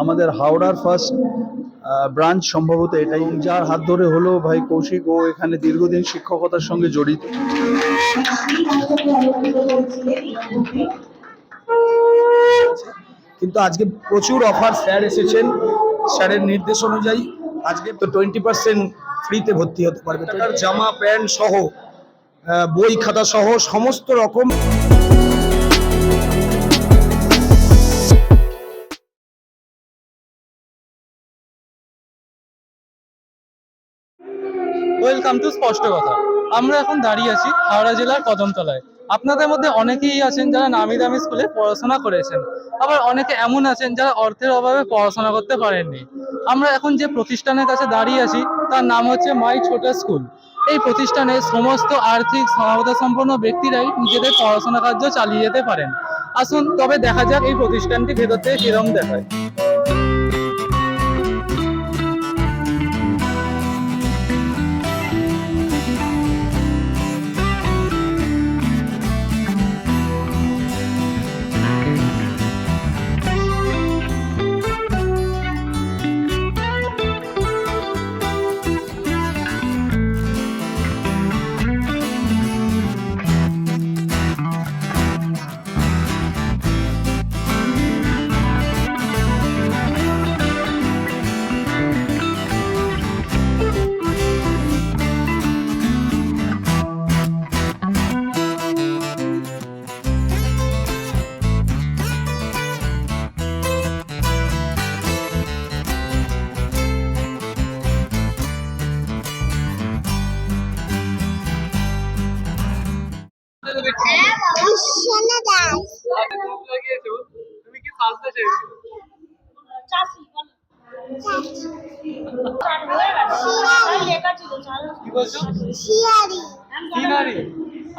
আমাদের হাওড়ার first branch সম্ভবত এটাই। যার হাত ধরে হলো ভাই কৌশিক, ও এখানে দীর্ঘদিন শিক্ষকতার সঙ্গে জড়িত। কিন্তু আজকে প্রচুর অফার স্যার এসেছেন। স্যারের নির্দেশ অনুযায়ী আজকে তো টোয়েন্টি পার্সেন্ট ফ্রিতে ভর্তি হতে পারবে। টাকার জামা, প্যান্ট সহ বই খাতা সহ সমস্ত রকম ওয়েলকাম টু স্পষ্ট কথা আমরা এখন দাঁড়িয়ে আছি হাওড়া জেলার কদমতলায়। আপনাদের মধ্যে অনেকেই আছেন যারা নামি দামি স্কুলে পড়াশোনা করেছেন। আবার অনেকে এমন আছেন যারা অর্থের অভাবে পড়াশোনা করতে পারেননি। আমরা এখন যে প্রতিষ্ঠানের কাছে দাঁড়িয়ে আছি, তার নাম হচ্ছে মাই ছোট স্কুল। এই প্রতিষ্ঠানে সমস্ত আর্থিক সহায়তা সম্পন্ন ব্যক্তিরাই নিজেদের পড়াশোনা কার্য চালিয়ে যেতে পারেন। আসুন, তবে দেখা যাক এই প্রতিষ্ঠানটি ভেতর থেকে কিরম দেখায়।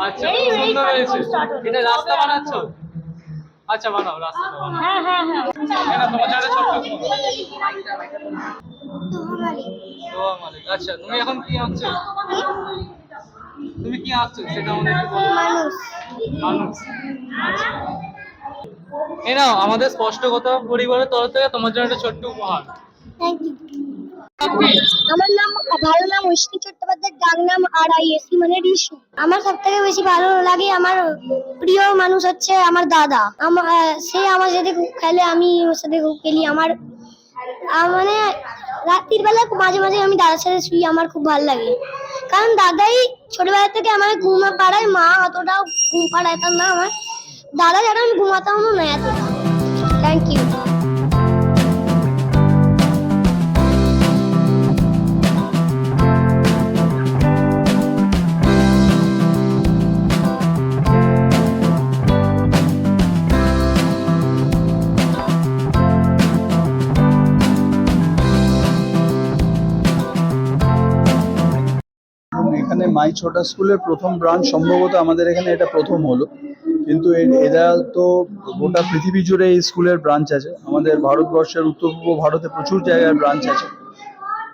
আচ্ছা সুন্দর হয়েছে। এটা রাস্তা বানাচ্ছো? আচ্ছা বানাও রাস্তা বানাও। হ্যাঁ হ্যাঁ হ্যাঁ। এটা তোমার জন্য ছোট্ট ফোন। তোমারই ও মালিক আচ্ছা তুমি এখন কি আঁকছো? তুমি কি আঁকছো? সেটা আমাদের মানুষ। মানুষ। আচ্ছা। নাও আমাদের স্পষ্ট কথা পরিবারের তরফ থেকে তোমার জন্য একটা ছোট্ট উপহার। থ্যাংক ইউ আমার নাম, ভালো নাম ঐশী চট্টোপাধ্যায় ডাক নাম আর আই এসি মানে রিশু। আমার সব থেকে বেশি ভালো লাগে আমার প্রিয় মানুষ হচ্ছে আমার দাদা। আমার সে আমার সাথে খেলে, আমি ওর সাথে খুব খেলি। আমার মানে রাত্রির বেলা মাঝে মাঝে আমি দাদার সাথে শুই, আমার খুব ভালো লাগে। কারণ দাদাই ছোটবেলা থেকে আমার ঘুমা পাড়ায়, মা অতটাও ঘুম পাড়াইতাম না আমার। দাদা যেন আমি ঘুমাতাম না এতটা। থ্যাংক ইউ এখানে মাই ছোটা স্কুলের প্রথম ব্রাঞ্চ সম্ভবত আমাদের এখানে এটা প্রথম হলো। কিন্তু এরা তো গোটা পৃথিবী জুড়ে এই স্কুলের ব্রাঞ্চ আছে। আমাদের ভারতবর্ষের উত্তর পূর্ব ভারতে প্রচুর জায়গায় ব্রাঞ্চ আছে।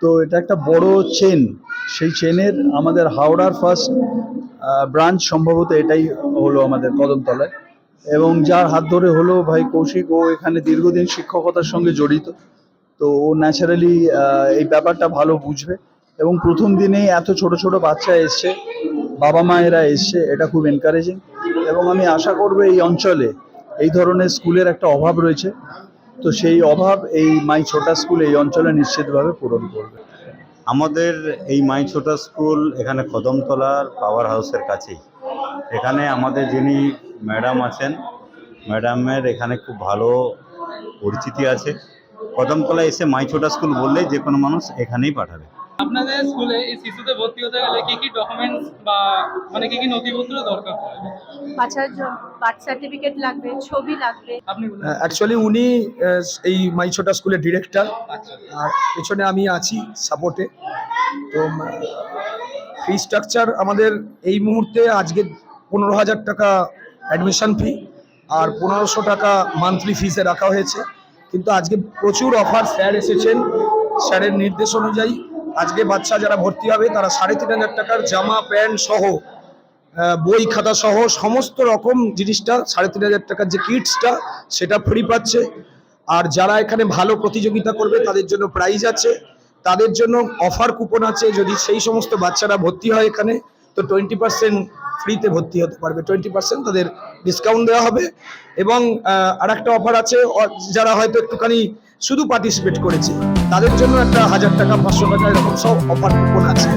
তো এটা একটা বড় চেন সেই চেনের আমাদের হাওড়ার ফার্স্ট ব্রাঞ্চ সম্ভবত এটাই হলো আমাদের কদমতলায়। এবং যার হাত ধরে হলো ভাই কৌশিক, ও এখানে দীর্ঘদিন শিক্ষকতার সঙ্গে জড়িত। তো ও ন্যাচারালি এই ব্যাপারটা ভালো বুঝবে। এবং প্রথম দিনেই এত ছোট ছোট বাচ্চা এসছে, বাবা মায়েরা এসছে, এটা খুব এনকারেজিং এবং আমি আশা করব এই অঞ্চলে এই ধরনের স্কুলের একটা অভাব রয়েছে। তো সেই অভাব এই মাই ছোটা স্কুল এই অঞ্চলে নিশ্চিতভাবে পূরণ করবে। আমাদের এই মাই ছোটা স্কুল এখানে কদমতলার পাওয়ার হাউসের কাছেই। এখানে আমাদের যিনি ম্যাডাম আছেন, ম্যাডামের এখানে খুব ভালো পরিচিতি আছে। কদমতলা এসে মাই ছোটা স্কুল বললেই যে কোনো মানুষ এখানেই পাঠাবে। আপনাদের স্কুলে এই শিশুদের ভর্তি হতে গেলে কি কি ডকুমেন্টস বা মানে কি কি নথিপত্র দরকার পড়ে বাচ্চার বার্থ সার্টিফিকেট লাগবে ছবি লাগবে। আপনি অ্যাকচুয়ালি উনি আহ, এই মাই ছোটা স্কুলের ডিরেক্টর আচ্ছা আর পেছনে আমি আছি সাপোর্টে তো ফি স্ট্রাকচার আমাদের এই মুহূর্তে আজকে পনেরো হাজার টাকা অ্যাডমিশন ফি আর পনেরোশো টাকা মান্থলি ফিসে রাখা হয়েছে। কিন্তু আজকে প্রচুর অফার স্যার এসেছেন। স্যারের নির্দেশ অনুযায়ী আজকে বাচ্চা যারা ভর্তি হবে, তারা সাড়ে তিন হাজার টাকার জামা, প্যান্ট সহ বই খাতা সহ সমস্ত রকম জিনিসটা, সাড়ে তিন হাজার টাকার যে কিটসটা, সেটা ফ্রি পাচ্ছে। আর যারা এখানে ভালো প্রতিযোগিতা করবে, তাদের জন্য প্রাইজ আছে। তাদের জন্য অফার কুপন আছে। যদি সেই সমস্ত বাচ্চারা ভর্তি হয় এখানে, তো টোয়েন্টি পার্সেন্ট ফ্রিতে ভর্তি হতে পারবে। টোয়েন্টি পার্সেন্ট তাদের ডিসকাউন্ট দেওয়া হবে। এবং আর একটা অফার আছে। যারা হয়তো একটুখানি শুধু পার্টিসিপেট করেছে। তাদের জন্য একটা হাজার টাকা, পাঁচশো টাকা এরকম সব অফার কুপন আছে।